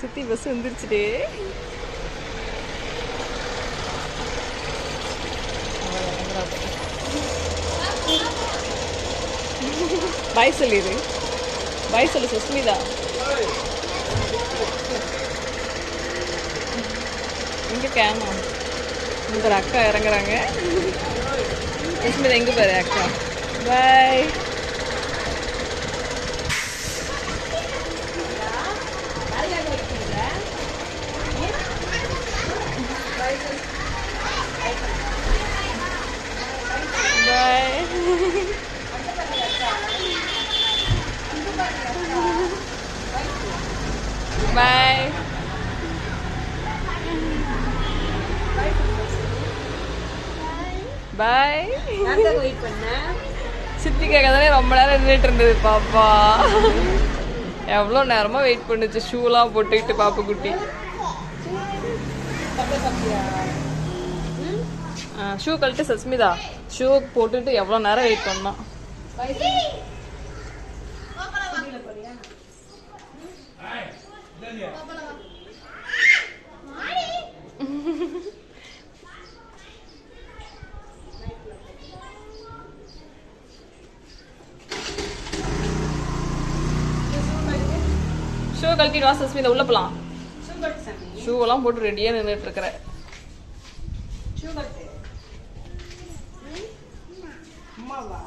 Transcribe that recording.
சுத்தி பஸ் வந்துருச்சுடே. பாய் சொல்லிடு பாய் சொல்லு சுஸ்மிதா. இங்க கேமா இங்க அக்கா இறங்குறாங்க. சுஸ்மிதா எங்க பாரு அக்கா. பாய். பாய் பாய் வெயிட் பண்ணேன் சித்திக்காக தானே ரொம்ப நேரம் நின்றுட்டு இருந்தது பாப்பா. எவ்வளோ நேரமா வெயிட் பண்ணுச்சு ஷூலாம் போட்டுக்கிட்டு பாப்பு குட்டி ஷூ கழட்டு சஸ்மிதா. ஷூ போட்டுட்டு எவ்வளோ நேரம் வெயிட் பண்ணோம் ஷூ கழட்டிட்டு வா சஸ்மிதா. உள்ள போலாம். ஷூ எல்லாம் போட்டு ரெடியா நின்றுட்டு இருக்கிற. சுகர் அம்மாவா?